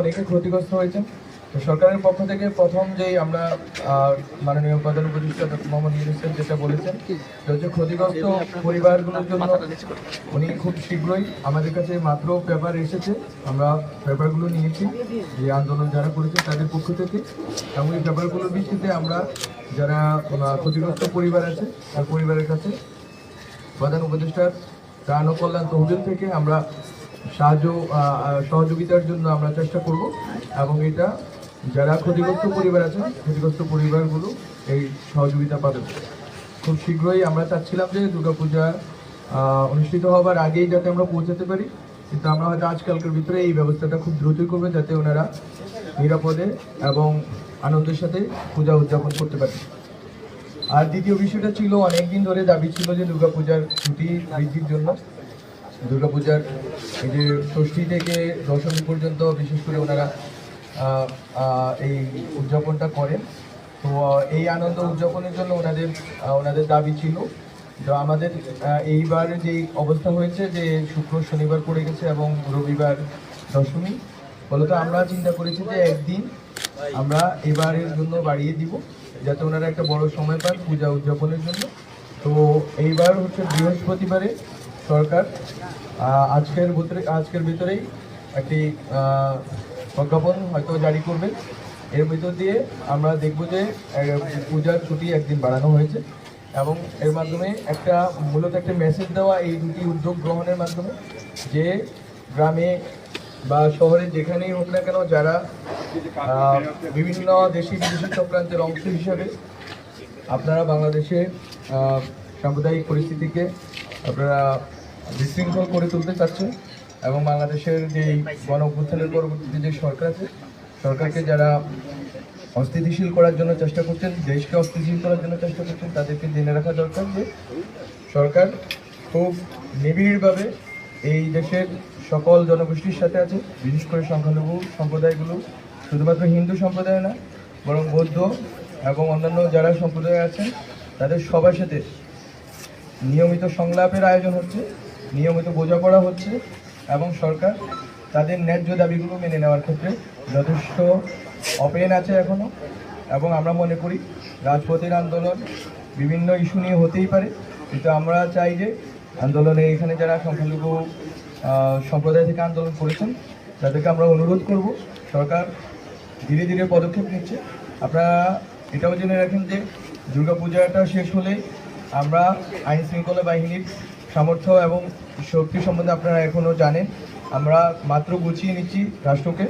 অনেকে ক্ষতিগ্রস্ত হয়েছেন। তো সরকারের পক্ষ থেকে প্রথম যেই আমরা মাননীয় প্রধান উপদেষ্টা ডক্টর মোহাম্মদ ইউনুসেফ যেটা বলেছেন, যে ক্ষতিগ্রস্ত পরিবারগুলোর জন্য উনি খুব শীঘ্রই আমাদের কাছে মাত্র পেপার এসেছে। আমরা পেপারগুলো নিয়েছি, যে আন্দোলন যারা করেছে তাদের পক্ষ থেকে। এবং এই পেপারগুলোর ভিত্তিতে আমরা যারা ক্ষতিগ্রস্ত পরিবার আছে, তার পরিবারের কাছে প্রধান উপদেষ্টার ত্রাণ ও কল্যাণ তহবিল থেকে আমরা সাহায্য সহযোগিতার জন্য আমরা চেষ্টা করব এবং এটা যারা ক্ষতিগ্রস্ত পরিবার আছে, ক্ষতিগ্রস্ত পরিবারগুলো এই সহযোগিতা পাবে। খুব শীঘ্রই আমরা চাচ্ছিলাম যে দুর্গাপূজা অনুষ্ঠিত হবার আগেই যাতে আমরা পৌঁছাতে পারি, কিন্তু আমরা হয়তো আজকালকার ভিতরে এই ব্যবস্থাটা খুব দ্রুতই করবে যাতে ওনারা নিরাপদে এবং আনন্দের সাথে পূজা উদযাপন করতে পারে আর দ্বিতীয় বিষয়টা ছিল, অনেকদিন ধরে দাবি ছিল যে দুর্গাপূজার ছুটি বৃদ্ধির জন্য। দুর্গাপূজার এই যে ষষ্ঠী থেকে দশমী পর্যন্ত বিশেষ করে ওনারা এই উদযাপনটা করেন। তো এই আনন্দ উদযাপনের জন্য ওনাদের ওনাদের দাবি ছিল। তো আমাদের এইবার যে অবস্থা হয়েছে যে শুক্র, শনিবার পড়ে গেছে এবং রবিবার দশমী, ফলত আমরা চিন্তা করেছি যে একদিন আমরা এবারের জন্য বাড়িয়ে দিব, যাতে ওনারা একটা বড় সময় পান পূজা উদযাপনের জন্য। তো এইবার হচ্ছে বৃহস্পতিবারে সরকার আজকের ভিতরে আজকের ভিতরেই একটি প্রজ্ঞাপন হয়তো জারি করবে। এর ভিতর দিয়ে আমরা দেখব যে পূজার ছুটি একদিন বাড়ানো হয়েছে এবং এর মাধ্যমে একটা, মূলত একটা মেসেজ দেওয়া এই দুটি উদ্যোগ গ্রহণের মাধ্যমে যে গ্রামে বা শহরে যেখানেই হোক না কেন যারা বিভিন্ন দেশি বিদেশি চক্রান্তের অংশ হিসাবে আপনারা বাংলাদেশে সাম্প্রদায়িক পরিস্থিতিকে আপনারা বিশৃঙ্খল করে তুলতে চাচ্ছে এবং বাংলাদেশের যে গণ অভ্যুত্থানের পরবর্তীতে যে সরকার আছে, সরকারকে যারা অস্থিতিশীল করার জন্য চেষ্টা করছেন, দেশকে অস্থিতিশীল করার জন্য চেষ্টা করছেন, তাদেরকে জেনে রাখা দরকার যে সরকার খুব নিবিড়ভাবে এই দেশের সকল জনগোষ্ঠীর সাথে আছে। বিশেষ করে সংখ্যালঘু সম্প্রদায়গুলো শুধুমাত্র হিন্দু সম্প্রদায় না, বরং বৌদ্ধ এবং অন্যান্য যারা সম্প্রদায় আছেন, তাদের সবার সাথে নিয়মিত সংলাপের আয়োজন হচ্ছে। নিয়মিত বোঝাপড়া হচ্ছে এবং সরকার তাদের ন্যায্য দাবিগুলো মেনে নেওয়ার ক্ষেত্রে যথেষ্ট অপেন আছে এখনও এবং আমরা মনে করি রাজপথের আন্দোলন বিভিন্ন ইস্যু নিয়ে হতেই পারে। কিন্তু আমরা চাই যে আন্দোলনে এখানে যারা সংখ্যালঘু সম্প্রদায় থেকে আন্দোলন করেছেন, তাদেরকে আমরা অনুরোধ করব, সরকার ধীরে ধীরে পদক্ষেপ নিচ্ছে। আপনারা এটাও জেনে রাখেন যে দুর্গাপূজাটা শেষ হলে আমরা আইন শৃঙ্খলা বাহিনীর সামর্থ্য এবং শক্তি সম্বন্ধে আপনারা এখনও জানেন। আমরা মাত্র গুছিয়ে নিচ্ছি রাষ্ট্রকে।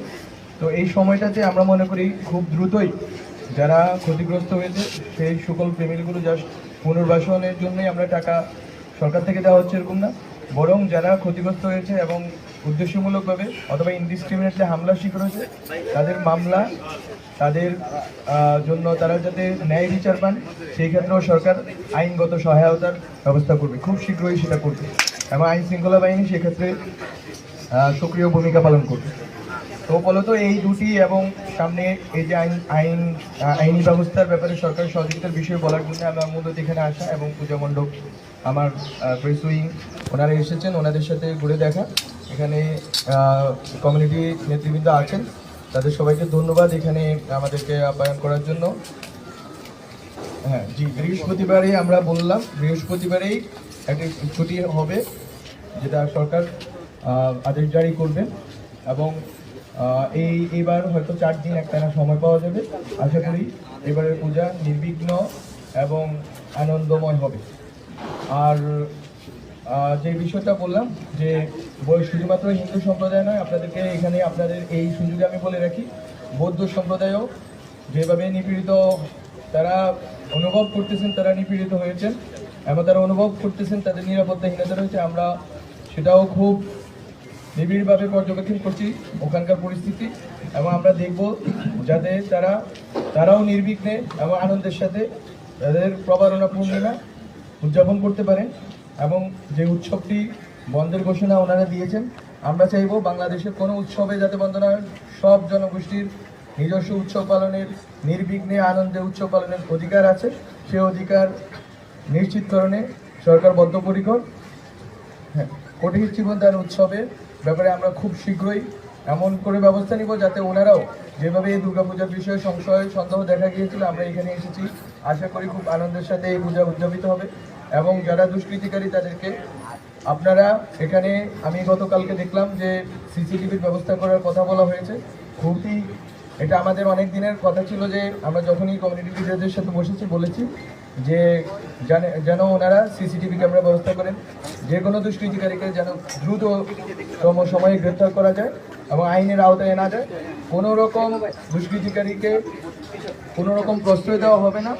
তো এই সময়টাতে আমরা মনে করি খুব দ্রুতই যারা ক্ষতিগ্রস্ত হয়েছে, সেই সকল ফ্যামিলিগুলো জাস্ট পুনর্বাসনের জন্যই আমরা টাকা সরকার থেকে দেওয়া হচ্ছে এরকম না। বরং যারা ক্ষতিগ্রস্ত হয়েছে এবং উদ্দেশ্যমূলকভাবে অথবা ইনডিসক্রিমিনেটলি হামলার শিকার হয়েছে, তাদের মামলা তাদের জন্য তারা যাতে ন্যায় বিচার পান, সেই ক্ষেত্রেও সরকার আইনগত সহায়তার ব্যবস্থা করবে, খুব শীঘ্রই সেটা করবে। এবং আইন শৃঙ্খলা বাহিনী সেক্ষেত্রে সক্রিয় ভূমিকা পালন করবে। তো ফলত এই দুটি এবং সামনে এই যে আইন আইন আইনি ব্যবস্থার ব্যাপারে সরকারি সহযোগিতার বিষয়ে বলার জন্য আমার মূলত এখানে আসা এবং পূজা মণ্ডপ, আমার প্রেস উইং ওনারা এসেছেন, ওনাদের সাথে ঘুরে দেখা। এখানে কমিউনিটি নেতৃবৃন্দ আছেন। তাদের সবাইকে ধন্যবাদ এখানে আমাদেরকে আপ্যায়ন করার জন্য। হ্যাঁ জি, বৃহস্পতিবারে আমরা বললাম, বৃহস্পতিবারেই একটি ছুটি হবে যেটা সরকার আদেশ জারি করবে এবং এই এইবার হয়তো চার দিন একটানা সময় পাওয়া যাবে। আশা করি এবারের পূজা নির্বিঘ্ন এবং আনন্দময় হবে। আর যে বিষয়টা বললাম, যে বই- শুধুমাত্র হিন্দু সম্প্রদায় নয়, আপনাদেরকে এখানে আপনাদের এই সুযোগে আমি বলে রাখি, বৌদ্ধ সম্প্রদায়ও যেভাবে নিপীড়িত তারা অনুভব করতেছেন, তারা নিপীড়িত হয়েছেন। এবং তারা অনুভব করতেছেন, তাদের নিরাপত্তাহীনতা রয়েছে, আমরা সেটাও খুব নিবিড়ভাবে পর্যবেক্ষণ করছি ওখানকার পরিস্থিতি। এবং আমরা দেখব যাতে তারা, তারাও নির্বিঘ্নে এবং আনন্দের সাথে তাদের প্রবারণা পূর্ণিমা উদযাপন করতে পারেন। এবং যে উৎসবটি বন্ধের ঘোষণা ওনারা দিয়েছেন, আমরা চাইব বাংলাদেশের কোনো উৎসবে যাতে হয়, সব জনগোষ্ঠীর নিজস্ব উৎসব পালনের, নির্বিঘ্নে আনন্দে উৎসব পালনের অধিকার আছে। সে অধিকার নিশ্চিতকরণে সরকার বদ্ধপরিকর। হ্যাঁ কোটিহির জীবনদান উৎসবের ব্যাপারে আমরা খুব শীঘ্রই এমন করে ব্যবস্থা নিব যাতে ওনারাও যেভাবে এই দুর্গাপূজার বিষয়ে সংশয়, সন্দেহ দেখা গিয়েছিল, আমরা এখানে এসেছি। আশা করি খুব আনন্দের সাথে এই পূজা উদযাপিত হবে। এবং যারা দুষ্কৃতিকারী তাদেরকে, আপনারা এখানে, আমি গতকালকে দেখলাম যে সিসিটিভির ব্যবস্থা করার কথা বলা হয়েছে। খুবই, এটা আমাদের অনেক দিনের কথা ছিল যে আমরা যখনই কমিউনিটি লিডারদের সাথে বসেছি, বলেছি যে যেন ওনারা সিসিটিভি ক্যামেরা ব্যবস্থা করেন, যে কোনো দুষ্কৃতিকারীকে যেন দ্রুততম সময়ে গ্রেপ্তার করা যায় এবং আইনের আওতায় আনা যায়। কোনো রকম দুষ্কৃতিকারীকে কোনো রকম প্রশ্রয় দেওয়া হবে না।